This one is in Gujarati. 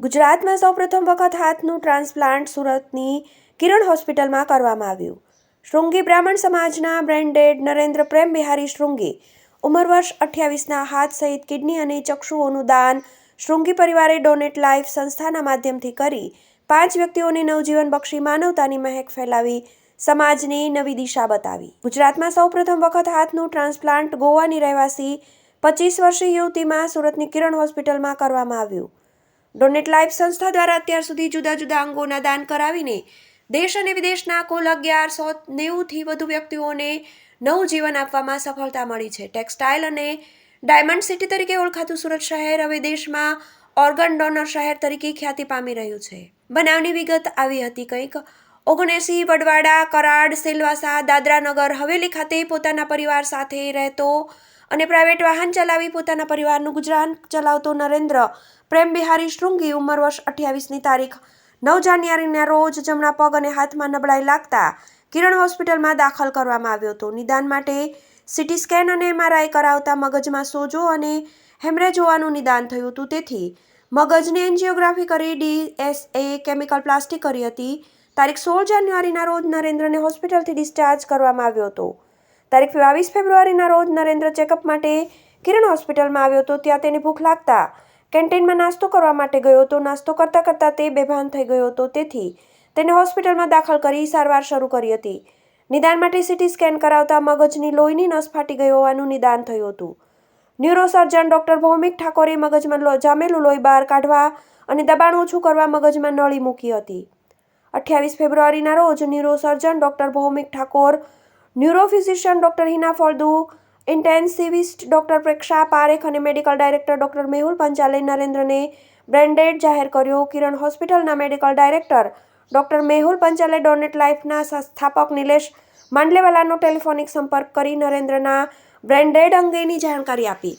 ગુજરાતમાં સૌપ્રથમ વખત હાથનું ટ્રાન્સપ્લાન્ટ સુરતની કિરણ હોસ્પિટલમાં કરવામાં આવ્યું. શૃંગી બ્રાહ્મણ સમાજના બ્રેન્ડેડ નરેન્દ્ર પ્રેમ બિહારી શૃંગી ઉંમર વર્ષ અઠ્યાવીસના હાથ સહિત કિડની અને ચક્ષુઓનું દાન શૃંગી પરિવારે ડોનેટ લાઈફ સંસ્થાના માધ્યમથી કરી પાંચ વ્યક્તિઓને નવજીવન બક્ષી માનવતાની મહેક ફેલાવી સમાજને નવી દિશા બતાવી. ગુજરાતમાં સૌપ્રથમ વખત હાથનું ટ્રાન્સપ્લાન્ટ ગોવાની રહેવાસી પચીસ વર્ષીય યુવતીમાં સુરતની કિરણ હોસ્પિટલમાં કરવામાં આવ્યું. ડોનેટ લાઈફ સંસ્થા દ્વારા અત્યાર સુધી જુદા જુદા અંગોના દાન કરાવીને દેશ અને વિદેશના કુલ અગિયારસો નેવુંથી વધુ વ્યક્તિઓને નવું જીવન આપવામાં સફળતા મળી છે. ટેક્સટાઇલ અને ડાયમંડ સિટી તરીકે ઓળખાતું સુરત શહેર હવે દેશમાં ઓર્ગન ડોનર શહેર તરીકે ખ્યાતિ પામી રહ્યું છે. બનાવની વિગત આવી હતી કંઈક. ઓગણએંસી વડવાડા, કરાડ, સેલવાસા, દાદરાનગર, હવેલી ખાતે પોતાના પરિવાર સાથે રહેતો અને પ્રાઇવેટ વાહન ચલાવી પોતાના પરિવારનું ગુજરાન ચલાવતો નરેન્દ્ર પ્રેમ બિહારી શૃંગી ઉંમર વર્ષ અઠ્યાવીસની તારીખ નવ જાન્યુઆરીના રોજ જમણા પગ અને હાથમાં નબળાઈ લાગતા કિરણ હોસ્પિટલમાં દાખલ કરવામાં આવ્યો હતો. નિદાન માટે સીટી સ્કેન અને એમઆરઆઈ કરાવતા મગજમાં સોજો અને હેમરેજ હોવાનું નિદાન થયું હતું. તેથી મગજને એન્જિયોગ્રાફી કરી ડીએસએ કેમિકલ પ્લાસ્ટિક કરી હતી. તારીખ સોળ જાન્યુઆરીના રોજ નરેન્દ્રને હોસ્પિટલથી ડિસ્ચાર્જ કરવામાં આવ્યો હતો. તારીખ બાવીસ ફેબ્રુઆરીના રોજ નરેન્દ્ર ચેકઅપ માટે કિરણ હોસ્પિટલમાં આવ્યો હતો, ત્યાં તેને ભૂખ લાગતા કેન્ટીનમાં નાસ્તો કરવા માટે ગયો હતો. નાસ્તો કરતાં કરતાં તે બેભાન થઈ ગયો હતો. તેથી તેને હોસ્પિટલમાં દાખલ કરી સારવાર શરૂ કરી હતી. નિદાન માટે સીટી સ્કેન કરાવતા મગજની લોહીની નસ ફાટી ગઈ હોવાનું નિદાન થયું હતું. ન્યુરોસર્જન ડૉક્ટર ભૌમિક ઠાકોરે મગજમાં જામેલું લોહી બહાર કાઢવા અને દબાણ ઓછું કરવા મગજમાં નળી મૂકી હતી. અઠ્યાવીસ ફેબ્રુઆરીના રોજ neurosurgeon doctor Bhaumik Thakor neurophysician doctor Hina Faldu, intensivist doctor Preksha Parekh અને મેડિકલ ડાયરેક્ટર ડૉક્ટર મેહુલ પંચાલે નરેન્દ્રને બ્રેન્ડેડ જાહેર કર્યો. કિરણ હોસ્પિટલના મેડિકલ ડાયરેક્ટર ડૉક્ટર મેહુલ પંચાલે ડોનેટ લાઈફના સંસ્થાપક નિલેશ માંડલેવાલાનો ટેલિફોનિક સંપર્ક કરી નરેન્દ્રના બ્રેન્ડેડ અંગેની જાણકારી આપી.